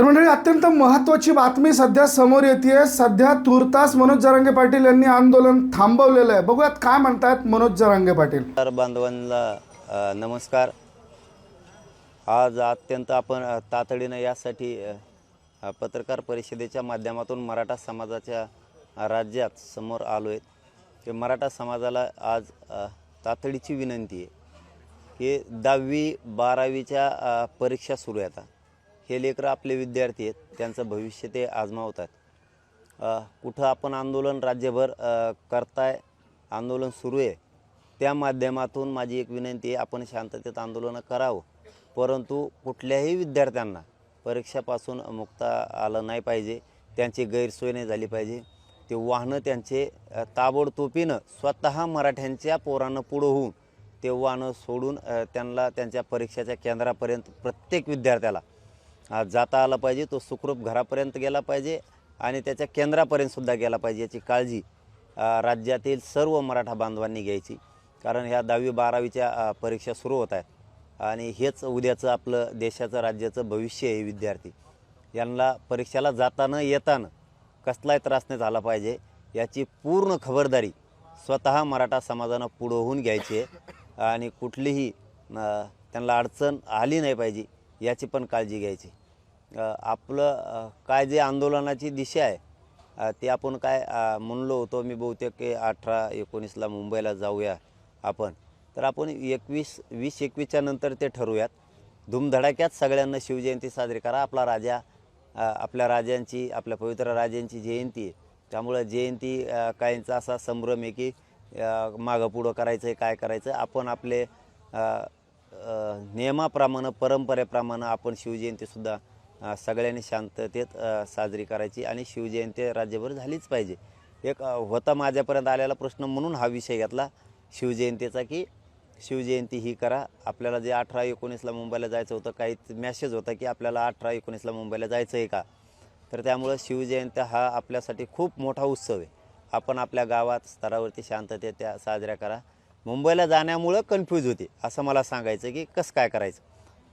तर मंडळी अत्यंत महत्त्वाची बातमी सध्या समोर येते सध्या तुर्तास मनोज जरांगे पाटील यांनी आंदोलन थांबवलेलं आहे. बघूयात काय म्हणतायत मनोज जरांगे पाटील. तर बांधवांना नमस्कार. आज अत्यंत आपण तातडीनं यासाठी पत्रकार परिषदेच्या माध्यमातून मराठा समाजाच्या राज्यात समोर आलो आहेत की मराठा समाजाला आज तातडीची विनंती आहे. की दहावी बारावीच्या परीक्षा सुरू आहेत. आता हे लेकरं आपले विद्यार्थी आहेत. त्यांचं भविष्य ते आजमावतात. कुठं आपण आंदोलन राज्यभर करताय आंदोलन सुरू आहे त्या माध्यमातून माझी एक विनंती आहे आपण शांततेत आंदोलनं करावं. परंतु कुठल्याही विद्यार्थ्यांना परीक्षापासून मुक्ता आलं नाही पाहिजे त्यांची गैरसोय नाही झाली पाहिजे. ते वाहनं त्यांचे ताबडतोबीनं स्वतः मराठ्यांच्या पोरानं पुढं होऊन ते वाहनं सोडून त्यांना त्यांच्या परीक्षेच्या केंद्रापर्यंत प्रत्येक विद्यार्थ्याला जाता आला पाहिजे तो सुखरूप घरापर्यंत गेला पाहिजे आणि त्याच्या केंद्रापर्यंतसुद्धा गेला पाहिजे याची काळजी राज्यातील सर्व मराठा बांधवांनी घ्यायची. कारण ह्या दहावी बारावीच्या परीक्षा सुरू होत आहेत आणि हेच उद्याचं आपलं देशाचं राज्याचं भविष्य आहे विद्यार्थी. यांना परीक्षेला जाताना येताना कसलाही त्रास नाही झाला पाहिजे याची पूर्ण खबरदारी स्वतः मराठा समाजानं पुढं होऊन घ्यायची आहे आणि कुठलीही त्यांना अडचण आली नाही पाहिजे याची पण काळजी घ्यायची. आपलं काय जे आंदोलनाची दिशा आहे ते आपण काय म्हणलो होतो मी बहुतेक की अठरा एकोणीसला मुंबईला जाऊया आपण. तर आपण एकवीस वीस एकवीसच्या नंतर ते ठरवूयात. धूमधडाक्यात सगळ्यांना शिवजयंती साजरी करा. आपला राजा आपल्या राजांची आपल्या पवित्र राजांची जयंती आहे. त्यामुळं जयंती काहींचा असा संभ्रम आहे की मागं पुढं करायचं आहे काय करायचं आपण आपले नियमाप्रमाणे परंपरेप्रमाणे आपण शिवजयंतीसुद्धा सगळ्यांनी शांततेत साजरी करायची आणि शिवजयंती राज्यभर झालीच पाहिजे. एक होता माझ्यापर्यंत आलेला प्रश्न म्हणून हा विषय घेतला शिवजयंतीचा की शिवजयंती ही करा. आपल्याला जे अठरा एकोणीसला मुंबईला जायचं होतं काही मॅसेज होता की आपल्याला अठरा एकोणीसला मुंबईला जायचं आहे का? तर त्यामुळं शिवजयंती हा आपल्यासाठी खूप मोठा उत्सव आहे. आपण आपल्या गावात स्तरावरती शांततेत त्या साजऱ्या करा. मुंबईला जाण्यामुळं कन्फ्यूज होते असं मला सांगायचं की कसं काय करायचं?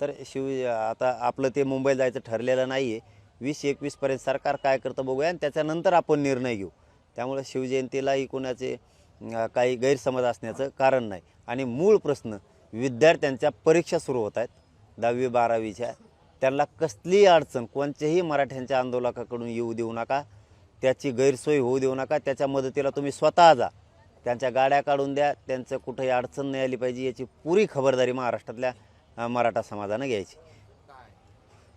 तर शिव आता आपलं ते मुंबईला जायचं ठरलेलं नाही आहे वीस एकवीसपर्यंत सरकार काय करतं बघूया आणि त्याच्यानंतर आपण निर्णय घेऊ. त्यामुळं शिवजयंतीलाही कोणाचे काही गैरसमज असण्याचं कारण नाही. आणि मूळ प्रश्न विद्यार्थ्यांच्या परीक्षा सुरू होत आहेत दहावी बारावीच्या. त्यांना कसलीही अडचण कोणत्याही मराठ्यांच्या आंदोलकाकडून येऊ देऊ नका. त्याची गैरसोय होऊ देऊ नका. त्याच्या मदतीला तुम्ही स्वतः जा. त्यांच्या गाड्या काढून द्या. त्यांचं कुठंही अडचण नाही आली पाहिजे याची पुरी खबरदारी महाराष्ट्रातल्या मराठा समाजानं घ्यायची.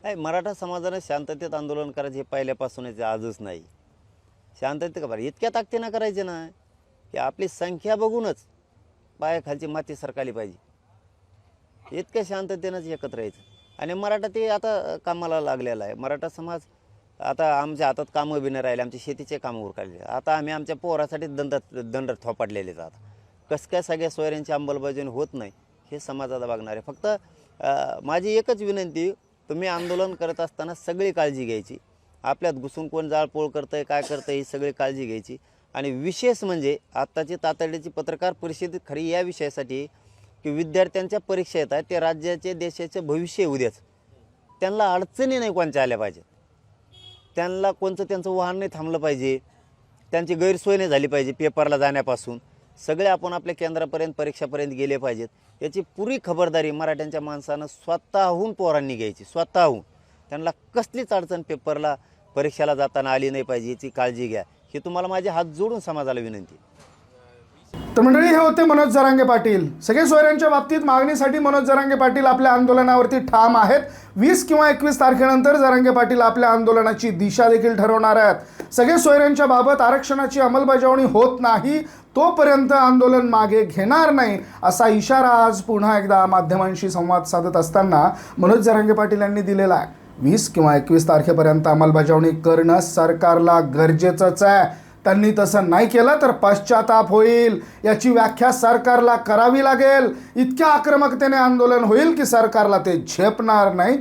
नाही मराठा समाजानं शांततेत आंदोलन करायचं हे पहिल्यापासूनच आजच नाही. शांततेत का बरं? इतक्या ताकदीनं करायचे ना की आपली संख्या बघूनच पायाखालची माती सरकाली पाहिजे. इतक्या शांततेनंच एकत्र यायचं. आणि मराठा ते आता कामाला लागलेला आहे. मराठा समाज आता आमच्या हातात कामं बी नाही राहिले आमचे शेतीचे कामं उरकाले आता आम्ही आमच्या पोरासाठी दंड दंड थोपाडलेले आहेत आता. कसं काय सगळ्या सोयऱ्यांची अंमलबजावणी होत नाही? हे समाजाला बघणार आहे. फक्त माझी एकच विनंती तुम्ही आंदोलन करत असताना सगळी काळजी घ्यायची. आपल्यात घुसून कोण जाळपोळ करतं आहे काय करतं ही सगळी काळजी घ्यायची. आणि विशेष म्हणजे आत्ताची तातडीची पत्रकार परिषद खरी या विषयासाठी की विद्यार्थ्यांच्या परीक्षा येत आहेत ते राज्याचे देशाचे भविष्य उद्याच त्यांना अडचणी नाही कोणच्या आल्या पाहिजेत. त्यांना कोणतं त्यांचं वाहन नाही थांबलं पाहिजे. त्यांची गैरसोय नाही झाली पाहिजे पेपरला जाण्यापासून. सगळे आपण आपल्या केंद्रापर्यंत परीक्षापर्यंत गेले पाहिजेत. याची पुरी खबरदारी मराठ्यांच्या माणसानं स्वतःहून पोरांनी घ्यायची स्वतःहून. त्यांना कसलीच अडचण पेपरला परीक्षेला जाताना आली नाही पाहिजे याची काळजी घ्या. ही तुम्हाला माझे हात जोडून समाजाला विनंती तर मंडळी हे होते मनोज जरांगे पाटील. सगळे सोयऱ्यांच्या बाबतीत मागणीसाठी मनोज जरांगे पाटील आपल्या आंदोलनावरती ठाम आहेत. वीस किंवा एकवीस तारखेनंतर जरांगे पाटील आपल्या आंदोलनाची दिशा देखील ठरवणार आहेत. सगळे सोयऱ्यांच्या बाबत आरक्षणाची अंमलबजावणी होत नाही तोपर्यंत आंदोलन मागे घेणार नाही असा इशारा आज पुन्हा एकदा माध्यमांशी संवाद साधत असताना मनोज जरांगे पाटील यांनी दिलेला आहे. वीस किंवा एकवीस तारखेपर्यंत अंमलबजावणी करणं सरकारला गरजेचंच आहे. त्यांनी तसं नाही केलं तर पश्चाताप होईल. याची व्याख्या सरकारला करावी लागेल. इतक्या आक्रमकतेने आंदोलन होईल की सरकारला ते झेपणार नाही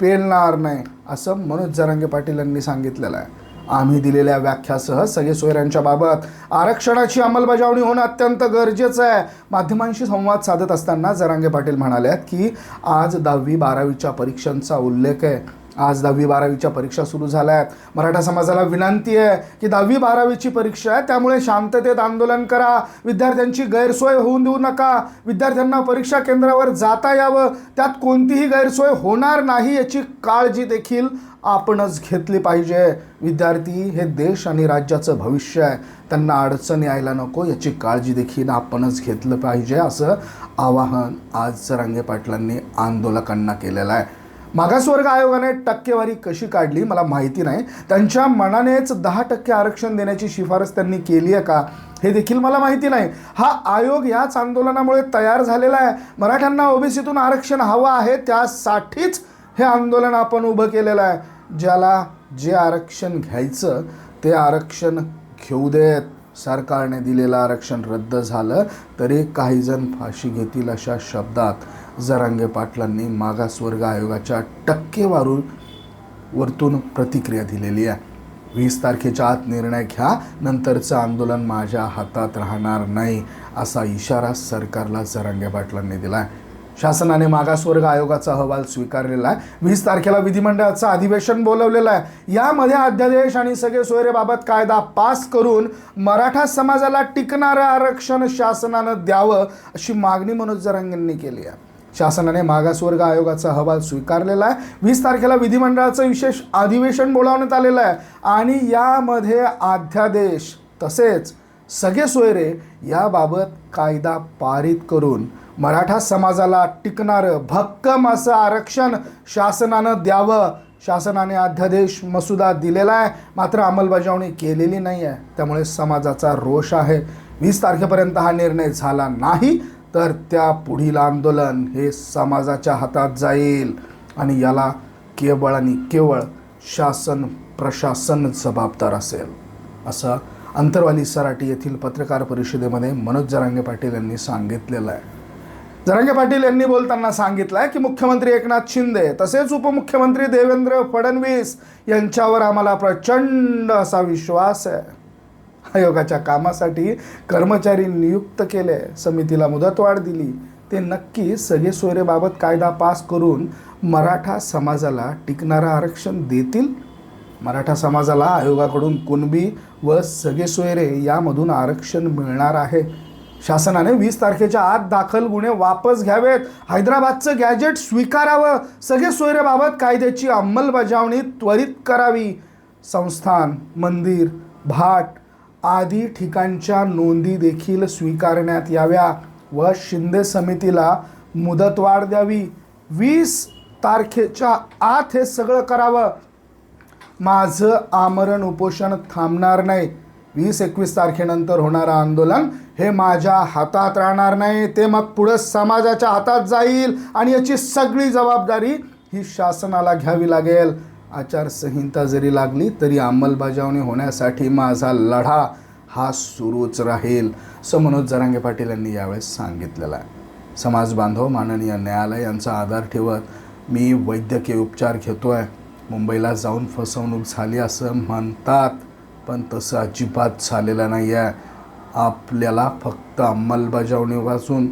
पेलणार नाही असं मनोज जरांगे पाटील यांनी सांगितलेलं आहे. आम्ही दिलेल्या व्याख्यासह सगळे सोयऱ्यांच्या बाबत आरक्षणाची अंमलबजावणी होणं अत्यंत गरजेचं आहे. माध्यमांशी संवाद साधत असताना जरांगे पाटील म्हणाले की आज दहावी बारावीच्या परीक्षांचा उल्लेख आहे. आज दहावी बारावीच्या परीक्षा सुरू झाल्या आहेत मराठा समाजाला विनंती आहे की दहावी बारावीची परीक्षा आहे त्यामुळे शांततेत आंदोलन करा. विद्यार्थ्यांची गैरसोय होऊन देऊ नका. विद्यार्थ्यांना परीक्षा केंद्रावर जाता यावं. त्यात कोणतीही गैरसोय होणार नाही याची काळजी देखील आपणच घेतली पाहिजे. विद्यार्थी हे देश आणि राज्याचं भविष्य आहे. त्यांना अडचण यायला नको याची काळजी देखील आपणच घेतलं पाहिजे असं आवाहन आज जरांगे पाटलांनी आंदोलकांना केलेलं आहे. मागासवर्ग आयोगाने टक्केवारी कशी काढली मला माहिती नाही. त्यांच्या मनानेच दहा टक्के आरक्षण देण्याची शिफारस त्यांनी केली आहे का हे देखील मला माहिती नाही. हा आयोग याच आंदोलनामुळे तयार झालेला आहे. मराठ्यांना ओबीसीतून आरक्षण हवं आहे त्यासाठीच हे आंदोलन आपण उभं केलेलं आहे. ज्याला जे आरक्षण घ्यायचं ते आरक्षण घेऊ देत. सरकारने दिलेलं आरक्षण रद्द झालं तरी काही जण फाशी घेतील अशा शब्दात. जरांगे पाटलांनी मागासवर्ग आयोगाच्या टक्केवारू वरतून प्रतिक्रिया दिलेली आहे. वीस तारखेच्या आत निर्णय घ्या नंतरचं आंदोलन माझ्या हातात राहणार नाही असा इशारा सरकारला जरांगे पाटलांनी दिला आहे शासनाने मागासवर्ग आयोगाचा अहवाल स्वीकारलेला आहे. वीस तारखेला विधिमंडळाचं अधिवेशन बोलवलेलं आहे. यामध्ये अध्यादेश आणि सगळे सोयरेबाबत कायदा पास करून मराठा समाजाला टिकणारं आरक्षण शासनानं द्यावं अशी मागणी मनोज जरांगेंनी केली आहे. शासनाने मागासवर्ग आयोगाचा अहवाल स्वीकारलेला आहे. वीस तारखेला विधिमंडळाचं विशेष अधिवेशन बोलावण्यात आलेलं आहे. आणि यामध्ये अध्यादेश तसेच सगळे सोयरे याबाबत कायदा पारित करून मराठा समाजाला टिकणारं भक्कम असं आरक्षण शासनानं द्यावं. शासनाने अध्यादेश मसुदा दिलेला आहे. मात्र अंमलबजावणी केलेली नाही आहे त्यामुळे समाजाचा रोष आहे. वीस तारखेपर्यंत हा निर्णय झाला नाही. तर त्या पुढील आंदोलन हे समाजाच्या हातात जाईल आणि याला केवळ आणि केवळ शासन प्रशासन जबाबदार असेल असं अंतरवाली सराटी येथील पत्रकार परिषदेमध्ये मनोज जरांगे पाटील यांनी सांगितलेलं आहे. जरांगे पाटील यांनी बोलताना सांगितलं आहे की मुख्यमंत्री एकनाथ शिंदे तसेच उपमुख्यमंत्री देवेंद्र फडणवीस यांच्यावर आम्हाला प्रचंड असा विश्वास आहे. आयोगाच्या कामासाठी कर्मचारी नियुक्त केले. समितीला मुदतवाढ दिली. ते नक्की सगळे सोयरेबाबत कायदा पास करून मराठा समाजाला टिकणारं आरक्षण देतील? मराठा समाजाला आयोगाकडून कुणबी व सगळे सोयरे यामधून आरक्षण मिळणार आहे? शासनाने वीस तारखेच्या आत दाखल गुन्हे वापस घ्यावेत. हैदराबादचं गॅजेट स्वीकारावं. सगळे सोयरेबाबत कायद्याची अंमलबजावणी त्वरित करावी. संस्थान मंदिर भाट आदी ठिकाणच्या नोंदी देखील स्वीकारण्यात याव्या व शिंदे समितीला मुदतवाढ द्यावी. वीस तारखेच्या आत हे सगळं करावं. माझं आमरण उपोषण थांबणार नाही. वीस एकवीस तारखेनंतर होणारं आंदोलन हे माझ्या हातात राहणार नाही. ते मग पुढं समाजाच्या हातात जाईल आणि याची सगळी जबाबदारी ही शासनाला घ्यावी लागेल. आचारसंहिता जरी लागली तरी अंमलबजावणी होण्यासाठी माझा लढा हा सुरूच राहील असं मनोज जरांगे पाटील यांनी यावेळेस सांगितलेलं आहे. समाज बांधव माननीय न्यायालय यांचा आधार ठेवत मी वैद्यकीय उपचार घेतो आहे मुंबईला जाऊन फसवणूक झाली असं म्हणतात पण तसं अजिबात झालेलं नाही आहे आपल्याला फक्त अंमलबजावणीपासून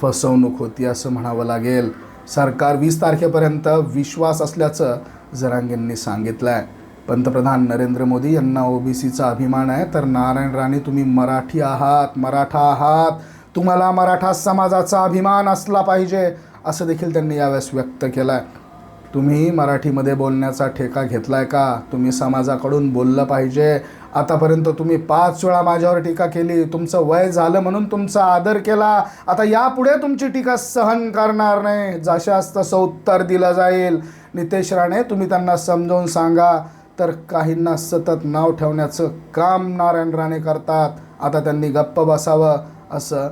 फसवणूक होती असं म्हणावं लागेल. सरकार वीस तारखेपर्यंत विश्वास असल्याचं जरांगेंनी सांगितलं आहे पंतप्रधान नरेंद्र मोदी यांना ओबीसीचा अभिमान आहे तर नारायण राणे तुम्ही मराठी आहात मराठा आहात. तुम्हाला मराठा समाजाचा अभिमान असला पाहिजे असं देखील त्यांनी यावेळेस व्यक्त केलं आहे तुम्ही मराठीमध्ये बोलण्याचा ठेका घेतलाय का? तुम्ही समाजाकडून बोललं पाहिजे. आतापर्यंत तुम्ही पाच वेळा माझ्यावर टीका केली. तुमचं वय झालं म्हणून तुमचा आदर केला. आता यापुढे तुमची टीका सहन करणार नाही. जशास तसं उत्तर दिलं जाईल. नितेश राणे तुम्ही त्यांना समजावून सांगा. तर काहींना सतत नाव ठेवण्याचं काम नारायण राणे करतात. आता त्यांनी गप्प बसावं असं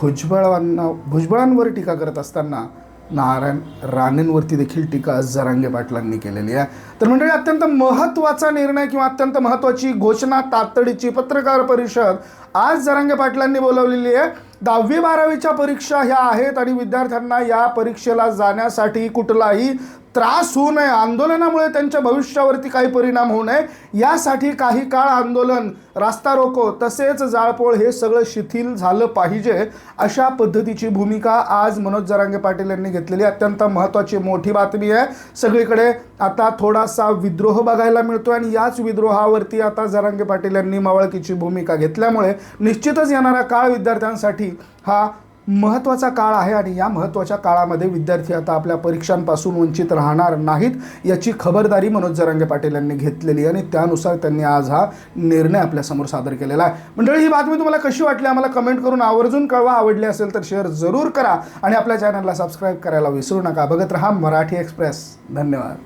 भुजबळांना भुजबळांवर टीका करत असताना नारायण राणेंवरती देखील टीका जरांगे पाटलांनी केलेली आहे. तर मंडळी अत्यंत महत्त्वाचा निर्णय किंवा अत्यंत महत्त्वाची घोषणा तातडीची पत्रकार परिषद आज जरांगे पाटलांनी बोलावलेली आहे. दहावी बारावीच्या परीक्षा ह्या आहेत आणि विद्यार्थ्यांना या परीक्षेला जाण्यासाठी कुठलाही त्रास होऊ नये. आंदोलनामुळे त्यांच्या भविष्यावरती काही परिणाम होऊ नये. यासाठी काही काळ आंदोलन रास्ता रोको तसेच जाळपोळ हे सगळं शिथिल झालं पाहिजे अशा पद्धतीची भूमिका आज मनोज जरांगे पाटील यांनी घेतलेली अत्यंत महत्त्वाची मोठी बातमी आहे. सगळीकडे आता थोडासा विद्रोह बघायला मिळतो आणि याच विद्रोहावरती आता जरांगे पाटील यांनी मावळकीची भूमिका घेतल्यामुळे निश्चितच येणारा काळ विद्यार्थ्यांसाठी हा महत्त्वाचा काळ आहे आणि या महत्त्वाच्या काळामध्ये विद्यार्थी आता आपल्या परीक्षांपासून वंचित राहणार नाहीत याची खबरदारी मनोज जरांगे पाटील यांनी घेतलेली आहे आणि त्यानुसार त्यांनी आज हा निर्णय आपल्यासमोर सादर केलेला आहे. मंडळी ही बातमी तुम्हाला कशी वाटली? आम्हाला कमेंट करून आवर्जून कळवा. आवडली असेल तर शेअर जरूर करा आणि आपल्या चॅनलला सबस्क्राईब करायला विसरू नका. बघत रहा मराठी एक्सप्रेस धन्यवाद.